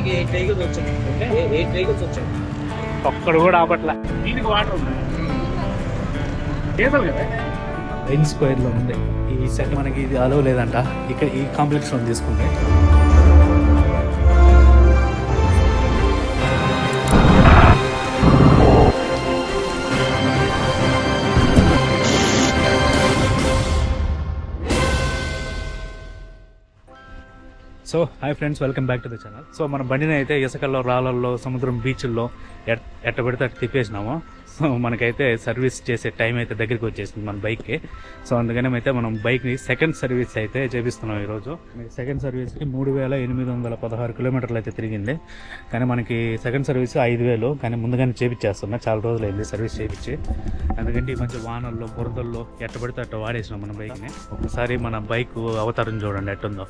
మనకి eight vehicles వచ్చాయి? Eight vehicles వచ్చాయి? ఒక్కడు కూడా ఆపట్ల. దీనికి వాటర్ ఉంది డీజిల్ కదా? రింగ్ స్క్వేర్లో ఉంది. ఈ సెట్ మనకి ఇది అలో లేదంట. ఇక్కడ ఈ కాంప్లెక్స్లో తీసుకుంటే. So hi friends welcome back to the channel. So మన బండిని అయితే ఇసుకల్లో రాళ్ళల్లో సముద్రం బీచ్ల్లో ఎట్ట పెడితే అట్ట తిప్పేసినాము. సో మనకైతే సర్వీస్ చేసే టైం అయితే దగ్గరికి వచ్చేసింది మన బైక్కి. సో అందుకనే అయితే మనం బైక్ని సెకండ్ సర్వీస్ అయితే చేపిస్తున్నాం ఈరోజు. సెకండ్ సర్వీస్కి మూడు వేల ఎనిమిది వందల పదహారు కిలోమీటర్లు అయితే తిరిగింది. కానీ మనకి సెకండ్ సర్వీస్ ఐదు వేలు కానీ ముందుగానే చేపించేస్తున్నా చాలా రోజులు అయింది సర్వీస్ చేయించి ఎందుకంటే ఈ మధ్య వానల్లో బురదల్లో ఎట్ట పెడితే అట్ట వాడేసినాం మన బైక్ని. ఒకసారి మన బైక్ అవతారం చూడండి ఎట్టుందో.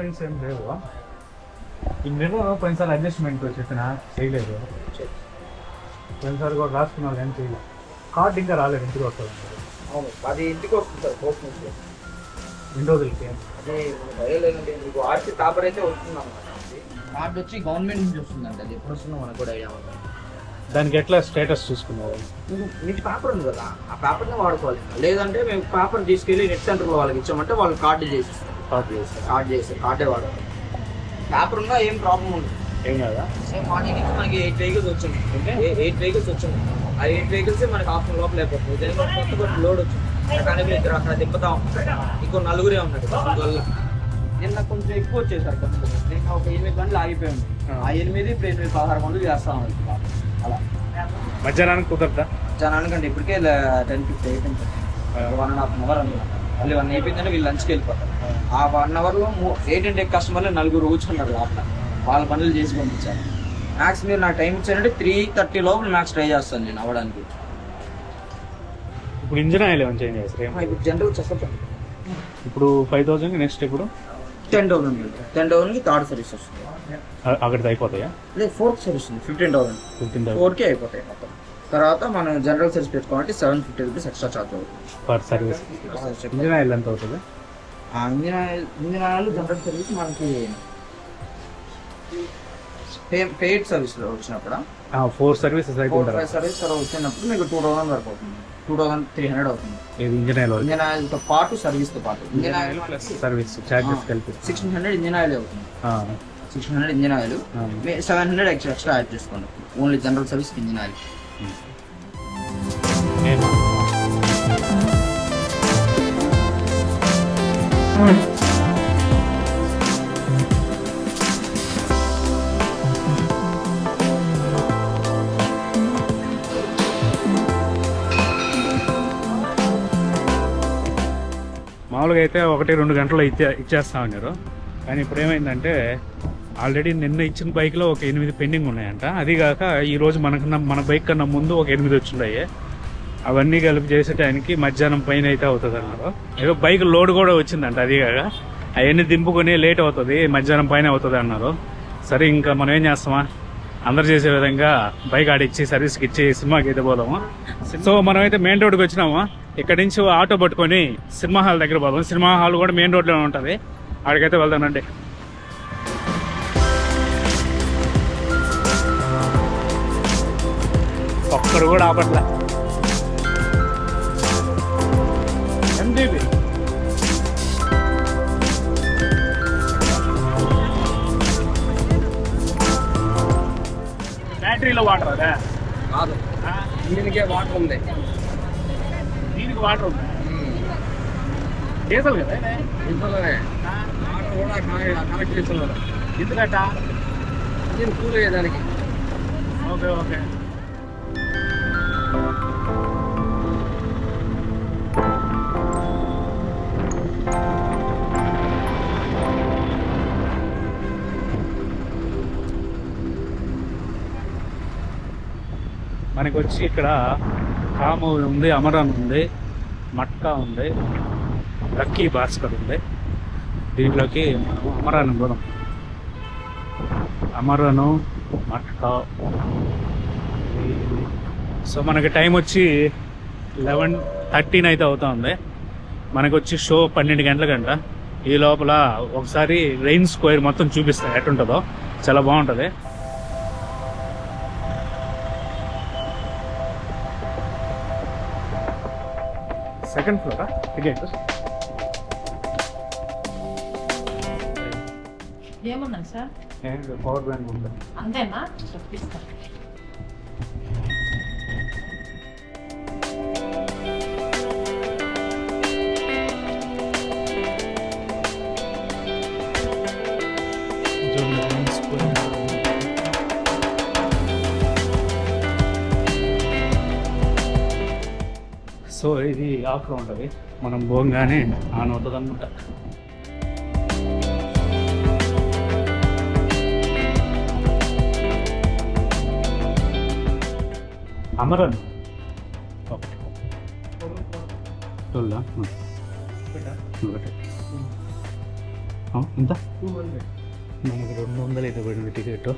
కంప్లైంట్స్ ఏం లేవు. ఈ మిర్రర్ పోయినసారి అడ్జస్ట్మెంట్ చెప్పిన చేయలేదు. పోయినసారి కూడా రాసుకున్నారు ఏం చేయలేదు కార్డ్ ఇంకా రాలేదు ఇంటికి వస్తుంది అవును అది ఇంటికి వస్తుంది సార్ పోస్ట్ నుంచి రోజులకి? అదే భయలేదండి మీకు ఆర్సీ పేపర్ అయితే వస్తుంది అన్నమాట. కార్డు వచ్చి గవర్నమెంట్ నుంచి వస్తుందండి అది. ఎప్పుడు వస్తుందో మనకు కూడా ఐడియా ఉంది దానికి ఎట్లా స్టేటస్ చూసుకున్నారు? మీకు మీకు పేపర్ ఉంది కదా ఆ పేపర్ని వాడుకోవాలి. లేదంటే మేము పేపర్ తీసుకెళ్ళి నెట్ సెంటర్లో వాళ్ళకి ఇచ్చామంటే వాళ్ళు కార్డు చేసి కార్డ్ చేస్తారు కార్డు వాడాలి పేపర్ ఉన్నా ఏం ప్రాబ్లం ఉండదు. ఏం కదా? సేమ్ మార్నింగ్ నుంచి మనకి ఎయిట్ వెహికల్స్ వచ్చింది ఎయిట్ వెహికల్స్ వచ్చింది ఆ ఎయిట్ వెహికల్స్ మనకి హాఫ్ లోపల అయిపోతుంది దాని కొత్త కొత్త లోడ్ వచ్చింది మెకానికల్ ఇద్దరు అక్కడ దింపుతా ఉంటారు ఇంకో నలుగురే ఉన్నారు అందువల్ల. నిన్న కొంచెం ఎక్కువ వచ్చేసారు కొంచెం నిన్న ఒక ఎనిమిది గంటలు ఆగిపోయి ఉంది ఆ ఎనిమిది ఇప్పుడు ఎనిమిది పదహారు గంటలు చేస్తా ఉంది అలా. మధ్యాహ్నానికి కుదరదా? జనానికంటే ఇప్పటికే టెన్ ఫిఫ్టీ అయిపోయింది. One and half an hour అన్నమాట మళ్ళీ వన్ అయిపోయిందంటే వీళ్ళు లంచ్కి వెళ్ళిపోతారు. ఆ వన్ అవర్లో ఎయిట్ అండ్ ఎయిట్ కస్టమర్లు నలుగురు కూర్చున్నారు లోపల వాళ్ళ పనులు చేసి పంపించారు. మ్యాక్స్ మీరు నాకు టైం ఇచ్చారంటే త్రీ థర్టీ లోపల మ్యాక్స్ ట్రై చేస్తాను నేను అవ్వడానికి. ఇప్పుడు ఇంజిన్ ఆయిల్ ఏమైనా చేంజ్ చేస్తారు? ఇప్పుడు జనరల్ చెప్పండి. ఇప్పుడు ఫైవ్ థౌసండ్ నెక్స్ట్ ఇప్పుడు టెన్ థౌసండ్ టెన్ థౌసండ్కి థర్డ్ సర్వీస్ వస్తుంది. అ- అక్కడికి అయిపోతాయా? లేదు ఫోర్త్ సర్వీస్ ఉంది ఫిఫ్టీన్ థౌసండ్ ఫిఫ్టీన్ థౌసండ్ ఫోర్కే అయిపోతాయి మొత్తం. తర్వాత మనం జనరల్ సర్వీస్ పెట్టుకోవాలంటే seven fifty rupees extra charge అవుతుంది. పర్ సర్వీస్ ఇంజిన్ ఆయిల్ ఎంత అవుతుంది? Engine oil engine oil general service మనకి పెయిడ్ సర్వీస్లో వచ్చినప్పుడు? Four services four five service తర్వాత వచ్చినప్పుడు మీకు టూ థౌసండ్ వరకు అవుతుంది. టూ థౌసండ్ త్రీ హండ్రెడ్ అవుతుంది. ఇది ఇంజిన్ ఆయిల్ ఇంజిన్ ఆయిల్తో పాటు సర్వీస్తో పాటు. Engine oil plus service charges కలిపి. సిక్స్టీన్ హండ్రెడ్ ఇంజిన్ ఆయిల్ అవుతుంది. Sixteen hundred engine oil. Seven hundred extra extra add చేసుకోండి. Only general service engine oil మామూలుగా అయితే ఒకటి రెండు గంటలు ఇచ్చే ఇచ్చేస్తా ఉన్నారు. కానీ ఇప్పుడు ఏమైందంటే ఆల్రెడీ నిన్న ఇచ్చిన బైక్లో ఒక ఎనిమిది పెండింగ్ ఉన్నాయంట. అది కాక ఈ మనకన్నా మన బైక్ కన్నా ముందు ఒక ఎనిమిది వచ్చిన్నాయి అవన్నీ కలిపి చేసే టైంకి మధ్యాహ్నం పైన అయితే అవుతుంది అన్నారు ఏదో బైక్ లోడ్ కూడా వచ్చిందంట అది కాక. అవన్నీ దింపుకొని లేట్ అవుతుంది మధ్యాహ్నం పైన అవుతుంది అన్నారు. సరే ఇంకా మనం ఏం చేస్తామా? అందరు చేసే విధంగా బైక్ ఆడిచ్చి సర్వీస్కి ఇచ్చి సినిమాకి అయితే పోదాము? సో మనం అయితే మెయిన్ రోడ్కి వచ్చినాము? ఇక్కడ నుంచి ఆటో పట్టుకొని సినిమా హాల్ దగ్గర పోదాం సినిమా హాల్ కూడా మెయిన్ రోడ్లోనే ఉంటుంది. ఆడికైతే వెళ్దానండి ఒక్కడు కూడా ఆపట్లే. ఎంజీబీ బ్యాటరీలో వాటర్ అదే? కాదు. ఇంజిన్కే వాటర్ ఉంది. దీనికి వాటర్ ఉంది. డీజిల్ కదా? ఇంట్లోనే ఆ, కూడా కనెక్ట్ చేస్తున్నారు. ఎందుకట? ఇంజిన్ కూల్ అయ్యేదానికి. Okay okay. మనకి వచ్చి ఇక్కడ కాము ఉంది అమరాన్ ఉంది మట్కా ఉంది లక్కీ భాస్కర్ ఉంది. దీంట్లోకి మనం అమరాన్ని పోదాం అమరను మట్కా. సో మనకి టైం వచ్చి లెవెన్ థర్టీన్ అయితే అవుతుంది మనకు వచ్చి షో పన్నెండు గంటల గంట ఈ లోపల ఒకసారి రెయిన్ స్క్వేర్ మొత్తం చూపిస్తాయి ఎట్టుంటుందో. చాలా బాగుంటుంది. సెకండ్ ఫ్లోరా? టికెట్ ఏమున్నాయి సార్? పవర్ బ్యాంక్ ఉంటుంది అంతేనా? సో ఇది ఆఫ్లో ఉంటుంది. మనం పోగానే ఆన్ అవుతుంది అనమాట అమరన్. ఎంత? మనకి రెండు వందలు అయితే పడింది టికెట్.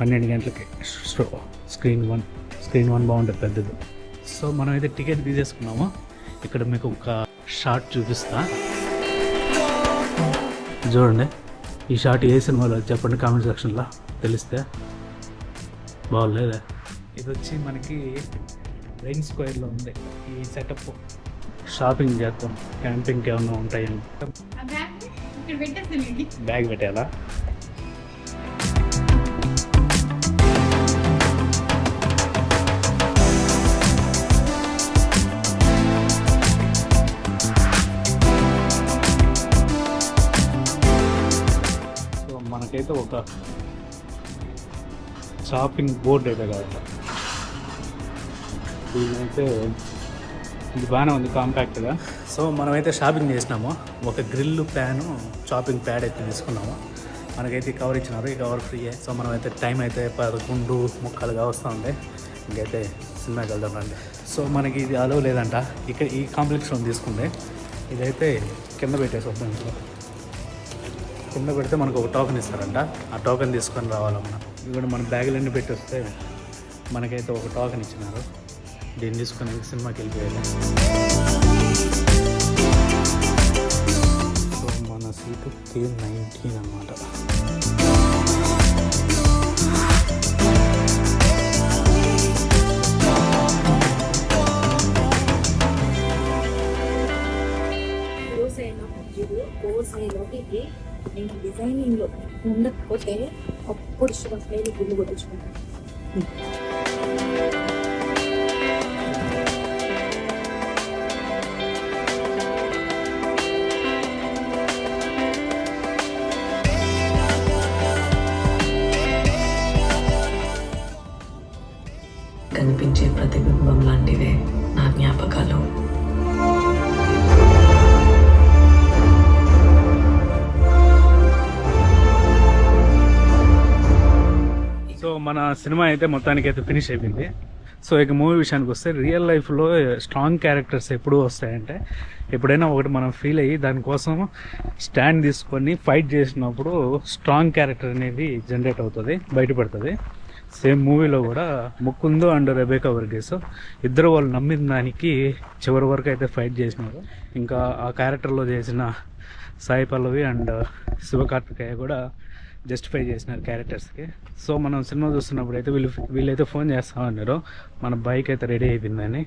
పన్నెండు గంటలకి. Screen one. స్క్రీన్ వన్ బాగుంటుంది పెద్దది. సో మనం అయితే టికెట్ తీసేసుకున్నాము. ఇక్కడ మీకు ఒక షార్ట్ చూపిస్తా. చూడండి ఈ షార్ట్ ఏ సినిమాలో చెప్పండి కామెంట్ సెక్షన్లో తెలిస్తే బాగోలేదా ఇది వచ్చి మనకి రైన్ స్క్వేర్లో ఉంది ఈ సెటప్. షాపింగ్ చేద్దాం క్యాంపింగ్కి ఏమైనా ఉంటాయని బ్యాగ్ పెట్టాలా అయితే ఒక షాపింగ్ బోర్డ్ అయితే కావాలి దీనైతే ఇది బాగానే ఉంది కాంపాక్ట్గా సో మనమైతే షాపింగ్ చేసినాము. ఒక గ్రిల్ ప్యాను షాపింగ్ ప్యాడ్ అయితే తీసుకున్నాము. మనకైతే కవర్ ఇచ్చినారు ఈ కవర్ ఫ్రీయే. సో మనమైతే టైం అయితే పదకొండు ముక్కలుగా వస్తుంది. ఇంకైతే సినిమాకి వెళ్దాం రండి. సో మనకి ఇది అలవ్ లేదంట. ఇక్కడ ఈ కాంప్లెక్స్లో తీసుకుంటే. ఇదైతే కింద పెట్టేసి వద్దాం ఇంట్లో కింద పెడితే మనకు ఒక టోకెన్ ఇస్తారంట. ఆ టోకెన్ తీసుకొని రావాలమ్మా. ఇవి కూడా మన బ్యాగులన్నీ పెట్టి వస్తే మనకైతే ఒక టోకెన్ ఇచ్చినారు. దీన్ని తీసుకొని సినిమాకి వెళ్ళిపోయాలి సో మన సీటు కే నైన్టీన్ అనమాట కోర్స్ కోర్స్ నేను డిజైనింగ్లో ఉండకపోతే అప్పుడు శివస్లైలు గుళ్ళు కొట్టించుకుంటాను కనిపించే ప్రతిబింబం లాంటిదే నా జ్ఞాపకాలు. మన సినిమా అయితే మొత్తానికి అయితే ఫినిష్ అయిపోయింది. సో ఇక మూవీ విషయానికి వస్తే రియల్ లైఫ్లో స్ట్రాంగ్ క్యారెక్టర్స్ ఎప్పుడు వస్తాయంటే ఎప్పుడైనా ఒకటి మనం ఫీల్ అయ్యి దానికోసం స్టాండ్ తీసుకొని ఫైట్ చేసినప్పుడు స్ట్రాంగ్ క్యారెక్టర్ అనేది జనరేట్ అవుతుంది బయటపడుతుంది. సేమ్ మూవీలో కూడా ముక్కుందు అండ్ రెబేకా వర్గేస్ ఇద్దరు వాళ్ళు నమ్మిన దానికి చివరి వరకు అయితే ఫైట్ చేసినారు. ఇంకా ఆ క్యారెక్టర్లో చేసిన సాయి పల్లవి అండ్ శివకార్తికేయ కూడా జస్టిఫై చేసినారు క్యారెక్టర్స్కి సో మనం సినిమా చూస్తున్నప్పుడు అయితే వీళ్ళు వీళ్ళైతే ఫోన్ చేస్తా ఉన్నారు. మన బైక్ అయితే రెడీ అయిపోయిందని.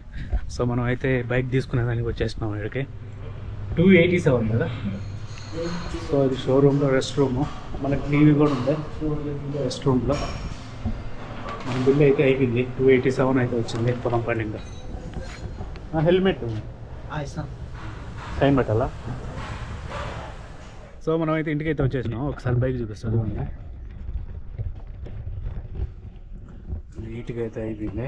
సో మనం అయితే బైక్ తీసుకునే దానికి వచ్చేసినాం ఇక్కడికి. టూ ఎయిటీ సెవెన్ కదా? సో అది షోరూంలో రెస్ట్ రూమ్ మనకి టీవీ కూడా ఉంది. రెస్ట్ రూమ్లో మన బిల్ అయితే అయిపోయింది. టూ ఎయిటీ సెవెన్ అయితే వచ్చింది. పొలం ఇంకా. హెల్మెట్ సైన్ పెట్టాలా? సో మనం అయితే ఇంటికి అయితే వచ్చేసినాం. ఒకసారి బైక్ చూపిస్తాం. చూడండి నీట్గా అయితే అయిపోయింది.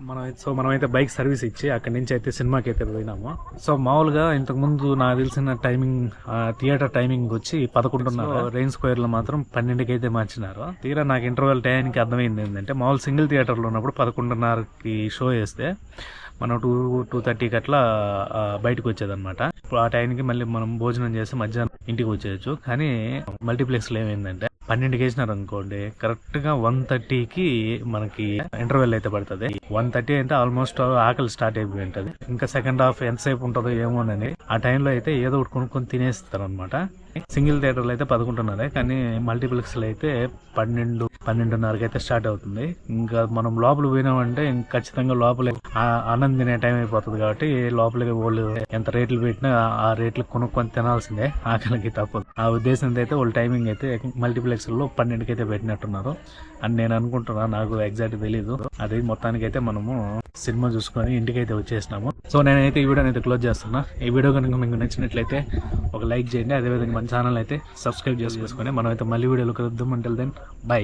మనం అయితే- సో మనం అయితే బైక్ సర్వీస్ ఇచ్చి అక్కడి నుంచి అయితే సినిమాకి అయితే పోయినాము. సో మామూలుగా ఇంతకు ముందు నాకు తెలిసిన టైమింగ్ ఆ, థియేటర్ టైమింగ్ వచ్చి పదకొండున్నర. రెయిన్ స్క్వేర్లో మాత్రం పన్నెండుకి అయితే మార్చినారు. తీరా నాకు ఇంటర్వెల్ టైంకి అర్థమైంది ఏంటంటే మామూలు సింగిల్ థియేటర్లో ఉన్నప్పుడు పదకొండున్నరకి షో వేస్తే మనం టూ టూ థర్టీకి అట్లా బయటకు వచ్చేదన్నమాట ఇప్పుడు ఆ టైంకి మళ్ళీ మనం భోజనం చేసి మధ్యాహ్నం ఇంటికి వచ్చేయచ్చు కానీ మల్టీప్లెక్స్లో ఏమైందంటే పన్నెండుకి వేసినారు అనుకోండి కరెక్ట్గా వన్ థర్టీకి మనకి ఇంటర్వెల్ అయితే పడుతుంది. వన్ థర్టీ అంటే ఆల్మోస్ట్ ఆకలి స్టార్ట్ అయిపోయి ఉంటది. ఇంకా సెకండ్ హాఫ్ ఎంతసేపు ఉంటుందో ఏమోనని ఆ టైంలో అయితే ఏదో ఒకటి కొనుక్కొని తినేస్తారు అనమాట సింగిల్ థియేటర్లో అయితే పదకొండున్నరే కానీ మల్టీప్లెక్స్లో అయితే పన్నెండు పన్నెండున్నరకి అయితే స్టార్ట్ అవుతుంది. ఇంకా మనం లోపల పోయినామంటే ఖచ్చితంగా లోపల ఆ- ఆనంద్ తినే టైం అయిపోతుంది కాబట్టి లోపలికి వాళ్ళు ఎంత రేట్లు పెట్టినా ఆ రేట్లు కొనుక్కొని తినాల్సిందే ఆకలికి తప్పదు. ఆ ఉద్దేశంతో అయితే వాళ్ళ టైమింగ్ అయితే మల్టీప్లెక్స్లో పన్నెండుకి అయితే పెట్టినట్టున్నారు. అని నేను అనుకుంటున్నాను నాకు ఎగ్జాక్ట్ తెలీదు. అది మొత్తానికి అయితే మనము సినిమా చూసుకొని ఇంటికైతే వచ్చేసినాము. సో నేనైతే ఈ వీడియోని అయితే క్లోజ్ చేస్తున్నా. ఈ వీడియో కనుక మీకు నచ్చినట్లయితే ఒక లైక్ చేయండి. అదేవిధంగా మన ఛానల్ అయితే సబ్స్క్రైబ్ చేసుకొని మనం అయితే మళ్ళీ వీడియోలో కలుద్దాం. అంటే దెన్ బై